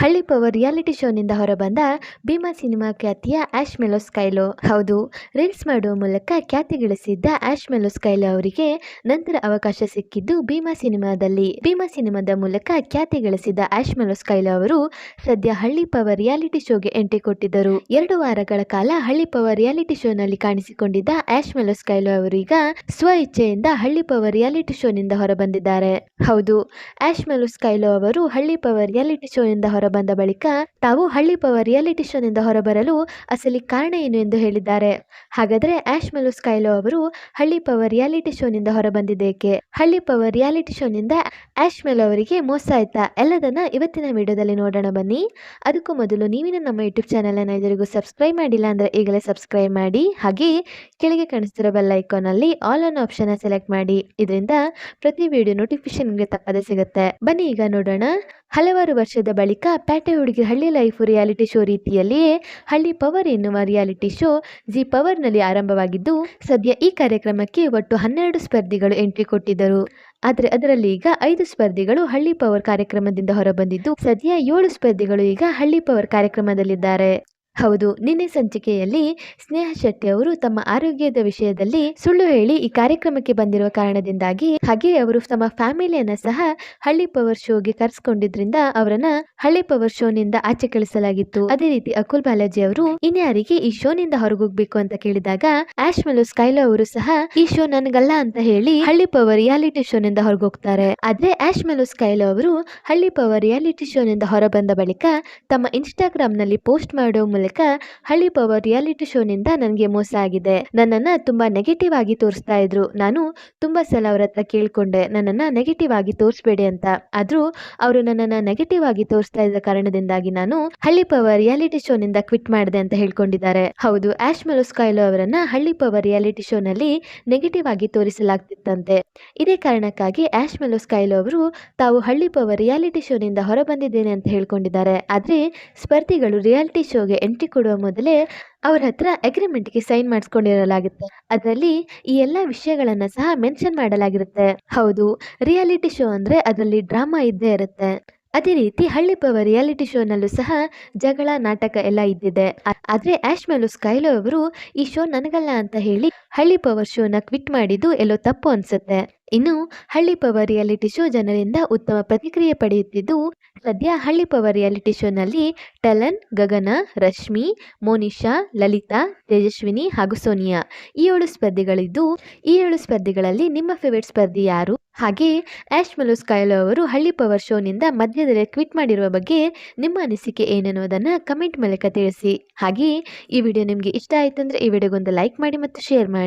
ಹಳ್ಳಿ power reality ಶೋನಿಂದ ಹೊರಬಂದ Bima cinema ಖ್ಯಾತಿಯ ಆಶ್ ಮೆಲೋ ಸ್ಕೈಲೋ ಹೌದು, ರೀಲ್ಸ್ ಮಾಡುವ ಮೂಲಕ ಖ್ಯಾತಿ ಗಳಿಸಿದ್ದ ಆಶ್ ಮೆಲೋ ಸ್ಕೈಲೋ ಅವರಿಗೆ ನಂತರ ಅವಕಾಶ ಸಿಕ್ಕಿದ್ದು ಭೀಮಾ ಸಿನಿಮಾದಲ್ಲಿ. ಭೀಮಾ ಸಿನಿಮಾದ ಮೂಲಕ ಖ್ಯಾತಿ ಗಳಿಸಿದ ಆಶ್ ಮೆಲೋ ಸ್ಕೈಲೋ ಅವರು ಸದ್ಯ ಹಳ್ಳಿ ಪವರ್ ರಿಯಾಲಿಟಿ ಶೋಗೆ ಎಂಟ್ರಿ ಕೊಟ್ಟಿದ್ದರು. ಎರಡು ವಾರಗಳ ಕಾಲ ಹಳ್ಳಿ ಪವರ್ ರಿಯಾಲಿಟಿ ಶೋನಲ್ಲಿ ಕಾಣಿಸಿಕೊಂಡಿದ್ದ ಆಶ್ ಮೆಲೋ ಸ್ಕೈಲೋ ಅವರೀಗ ಸ್ವ ಇಚ್ಛೆಯಿಂದ ಹಳ್ಳಿ ಪವರ್ ರಿಯಾಲಿಟಿ ಶೋನಿಂದ ಹೊರಬಂದಿದ್ದಾರೆ. ಹೌದು, ಆಶ್ ಮೆಲೋ ಸ್ಕೈಲೋ ಅವರು ಹಳ್ಳಿ ಪವರ್ ರಿಯಾಲಿಟಿ ಶೋನಿಂದ ಹೊರಬಂದ ಬಳಿಕ ತಾವು ಹಳ್ಳಿ ಪವರ್ ರಿಯಾಲಿಟಿ ಶೋನಿಂದ ಹೊರಬರಲು ಅಸಲಿ ಕಾರಣ ಏನು ಎಂದು ಹೇಳಿದ್ದಾರೆ. ಹಾಗಾದ್ರೆ ಆಶ್ ಮೆಲೋ ಸ್ಕೈಲೋ ಅವರು ಹಳ್ಳಿ ಪವರ್ ರಿಯಾಲಿಟಿ ಶೋನಿಂದ ಹೊರಬಂದಿದ್ದೇಕೆ? ಹಳ್ಳಿ ಪವರ್ ರಿಯಾಲಿಟಿ ಶೋನಿಂದ ಆಶ್ ಮೆಲೋ ಅವರಿಗೆ ಮೋಸ ಆಯ್ತಾ? ಎಲ್ಲದನ್ನ ಇವತ್ತಿನ ವಿಡಿಯೋದಲ್ಲಿ ನೋಡೋಣ ಬನ್ನಿ. ಅದಕ್ಕೂ ಮೊದಲು ನೀವಿನ ನಮ್ಮ ಯೂಟ್ಯೂಬ್ ಚಾನೆಲ್ ಅನ್ನ ಇದರಿಗೂ ಸಬ್ಸ್ಕ್ರೈಬ್ ಮಾಡಿಲ್ಲ ಅಂದ್ರೆ ಈಗಲೇ ಸಬ್ಸ್ಕ್ರೈಬ್ ಮಾಡಿ. ಹಾಗೆ ಕೆಳಗೆ ಕಾಣಿಸ್ತಿರೋ ಬೆಲ್ ಐಕಾನ್ ಅಲ್ಲಿ ಆಲ್ ಆನ್ ಆಪ್ಷನ್ ಸೆಲೆಕ್ಟ್ ಮಾಡಿ. ಇದರಿಂದ ಪ್ರತಿ ವಿಡಿಯೋ ನೋಟಿಫಿಕೇಶನ್ ನಿಮಗೆ ತಪ್ಪದೆ ಸಿಗುತ್ತೆ. ಬನ್ನಿ ಈಗ ನೋಡೋಣ. ಹಲವಾರು ವರ್ಷದ ಬಳಿಕ ಪ್ಯಾಟೆ ಹುಡುಗಿ ಹಳ್ಳಿ ಲೈಫ್ ರಿಯಾಲಿಟಿ ಶೋ ರೀತಿಯಲ್ಲಿಯೇ ಹಳ್ಳಿ ಪವರ್ ಎನ್ನುವ ರಿಯಾಲಿಟಿ ಶೋ ಜಿ ಪವರ್ನಲ್ಲಿ ಆರಂಭವಾಗಿದ್ದು, ಸದ್ಯ ಈ ಕಾರ್ಯಕ್ರಮಕ್ಕೆ ಒಟ್ಟು ಹನ್ನೆರಡು ಸ್ಪರ್ಧಿಗಳು ಎಂಟ್ರಿ ಕೊಟ್ಟಿದ್ದರು. ಆದರೆ ಅದರಲ್ಲಿ ಈಗ ಐದು ಸ್ಪರ್ಧಿಗಳು ಹಳ್ಳಿ ಪವರ್ ಕಾರ್ಯಕ್ರಮದಿಂದ ಹೊರಬಂದಿದ್ದು, ಸದ್ಯ ಏಳು ಸ್ಪರ್ಧಿಗಳು ಈಗ ಹಳ್ಳಿ ಪವರ್ ಕಾರ್ಯಕ್ರಮದಲ್ಲಿದ್ದಾರೆ. ಹೌದು, ನಿನ್ನೆ ಸಂಚಿಕೆಯಲ್ಲಿ ಸ್ನೇಹ ಶೆಟ್ಟಿ ಅವರು ತಮ್ಮ ಆರೋಗ್ಯದ ವಿಷಯದಲ್ಲಿ ಸುಳ್ಳು ಹೇಳಿ ಈ ಕಾರ್ಯಕ್ರಮಕ್ಕೆ ಬಂದಿರುವ ಕಾರಣದಿಂದಾಗಿ ಹಾಗೆ ಅವರು ತಮ್ಮ ಫ್ಯಾಮಿಲಿಯನ್ನ ಸಹ ಹಳ್ಳಿ ಪವರ್ ಶೋಗೆ ಕರೆಸ್ಕೊಂಡಿದ್ರಿಂದ ಅವರನ್ನ ಹಳ್ಳಿ ಪವರ್ ಶೋನಿಂದ ಆಚೆ ಕಳಿಸಲಾಗಿತ್ತು. ಅದೇ ರೀತಿ ಅಕುಲ್ ಬಾಲಾಜಿ ಅವರು ಇನ್ಯಾರಿಗೆ ಈ ಶೋನಿಂದ ಹೊರಗೋಗ್ಬೇಕು ಅಂತ ಕೇಳಿದಾಗ ಆಶ್ ಮೆಲು ಸ್ಕೈಲೋ ಅವರು ಸಹ ಈ ಶೋ ನನಗಲ್ಲ ಅಂತ ಹೇಳಿ ಹಳ್ಳಿ ಪವರ್ ರಿಯಾಲಿಟಿ ಶೋನಿಂದ ಹೊರಗೋಗ್ತಾರೆ. ಆದ್ರೆ ಆಶ್ ಮೆಲು ಸ್ಕೈಲೋ ಅವರು ಹಳ್ಳಿ ಪವರ್ ರಿಯಾಲಿಟಿ ಶೋನಿಂದ ಹೊರಬಂದ ಬಳಿಕ ತಮ್ಮ ಇನ್ಸ್ಟಾಗ್ರಾಮ್ನಲ್ಲಿ ಪೋಸ್ಟ್ ಮಾಡುವ ಮೂಲಕ ಹಳ್ಳಿ ಪವರ್ ರಿಯಾಲಿಟಿ ಶೋನಿಂದ ನನಗೆ ಮೋಸ ಆಗಿದೆ. ನನ್ನನ್ನ ತುಂಬಾ ನೆಗೆಟಿವ್ ಆಗಿ ತೋರಿಸ್ತಾ ಇದ್ರು. ನಾನು ತುಂಬಾ ಸಲ ಅವ್ರ ಹತ್ರ ಕೇಳ್ಕೊಂಡೆ, ನನ್ನನ್ನ ನೆಗೆಟಿವ್ ಆಗಿ ತೋರಿಸ್ಬೇಡಿ ಅಂತ. ಆದ್ರೂ ಅವರು ನನ್ನನ್ನ ನೆಗೆಟಿವ್ ಆಗಿ ತೋರಿಸ್ತಾ ಇದ್ದ ಕಾರಣದಿಂದಾಗಿ ನಾನು ಹಳ್ಳಿ ಪವರ್ ರಿಯಾಲಿಟಿ ಶೋನಿಂದ ಕ್ವಿಟ್ ಮಾಡಿದೆ ಅಂತ ಹೇಳ್ಕೊಂಡಿದ್ದಾರೆ. ಹೌದು, ಆಶ್ ಮೆಲೋಸ್ಕಾಯ್ಲೋ ಅವರನ್ನ ಹಳ್ಳಿ ಪವರ್ ರಿಯಾಲಿಟಿ ಶೋನಲ್ಲಿ ನೆಗೆಟಿವ್ ಆಗಿ ತೋರಿಸಲಾಗ್ತಿತ್ತಂತೆ. ಇದೇ ಕಾರಣಕ್ಕಾಗಿ ಆಶ್ ಮೆಲೋಸ್ಕಾಯ್ಲೋ ಅವರು ತಾವು ಹಳ್ಳಿ ಪವರ್ ರಿಯಾಲಿಟಿ ಶೋನಿಂದ ಹೊರಬಂದಿದ್ದೇನೆ ಅಂತ ಹೇಳ್ಕೊಂಡಿದ್ದಾರೆ. ಆದ್ರೆ ಸ್ಪರ್ಧಿಗಳು ರಿಯಾಲಿಟಿ ಶೋಗೆ ಎಂಟ್ರಿ ಕೊಡುವ ಮೊದಲೇ ಅವ್ರ ಹತ್ರ ಅಗ್ರಿಮೆಂಟ್ಗೆ ಸೈನ್ ಮಾಡಿಸ್ಕೊಂಡಿರಲಾಗುತ್ತೆ. ಅದರಲ್ಲಿ ಈ ಎಲ್ಲ ವಿಷಯಗಳನ್ನ ಸಹ ಮೆನ್ಷನ್ ಮಾಡಲಾಗಿರುತ್ತೆ. ಹೌದು ರಿಯಾಲಿಟಿ ಶೋ ಅಂದ್ರೆ ಅದರಲ್ಲಿ ಡ್ರಾಮಾ ಇದ್ದೇ ಇರುತ್ತೆ. ಅದೇ ರೀತಿ ಹಳ್ಳಿ ಪವರ್ ರಿಯಾಲಿಟಿ ಶೋನಲ್ಲೂ ಸಹ ಜಗಳ, ನಾಟಕ ಎಲ್ಲ ಇದ್ದಿದೆ. ಆದರೆ ಆಶ್ ಸ್ಕೈಲೋ ಅವರು ಈ ಶೋ ನನಗಲ್ಲ ಅಂತ ಹೇಳಿ ಹಳ್ಳಿ ಪವರ್ ಶೋನ ಕ್ವಿಟ್ ಮಾಡಿದ್ದು ಎಲ್ಲೋ ತಪ್ಪು ಅನ್ಸುತ್ತೆ. ಇನ್ನು ಹಳ್ಳಿ ಪವರ್ ರಿಯಾಲಿಟಿ ಶೋ ಜನರಿಂದ ಉತ್ತಮ ಪ್ರತಿಕ್ರಿಯೆ ಪಡೆಯುತ್ತಿದ್ದು, ಸದ್ಯ ಹಳ್ಳಿ ಪವರ್ ರಿಯಾಲಿಟಿ ಶೋನಲ್ಲಿ ಟಲನ್, ಗಗನ, ರಶ್ಮಿ, ಮೋನಿಶಾ, ಲಲಿತಾ, ತೇಜಸ್ವಿನಿ ಹಾಗೂ ಸೋನಿಯಾ. ಈ ಏಳು ಸ್ಪರ್ಧಿಗಳಿದ್ದು, ಈ ಏಳು ಸ್ಪರ್ಧಿಗಳಲ್ಲಿ ನಿಮ್ಮ ಫೇವರೇಟ್ ಸ್ಪರ್ಧಿ ಯಾರು? ಹಾಗೆ ಆಶ್ ಮಲೋಸ್ ಅವರು ಹಳ್ಳಿ ಪವರ್ ಶೋನಿಂದ ಮಧ್ಯದಲ್ಲಿ ಕ್ವಿಟ್ ಮಾಡಿರುವ ಬಗ್ಗೆ ನಿಮ್ಮ ಅನಿಸಿಕೆ ಏನೆನ್ನುವುದನ್ನು ಕಮೆಂಟ್ ಮೂಲಕ ತಿಳಿಸಿ. ಹಾಗೆ ಈ ವಿಡಿಯೋ ನಿಮಗೆ ಇಷ್ಟ ಆಯಿತು ಅಂದರೆ ಈ ವಿಡಿಯೋಗೊಂದು ಲೈಕ್ ಮಾಡಿ ಮತ್ತು ಶೇರ್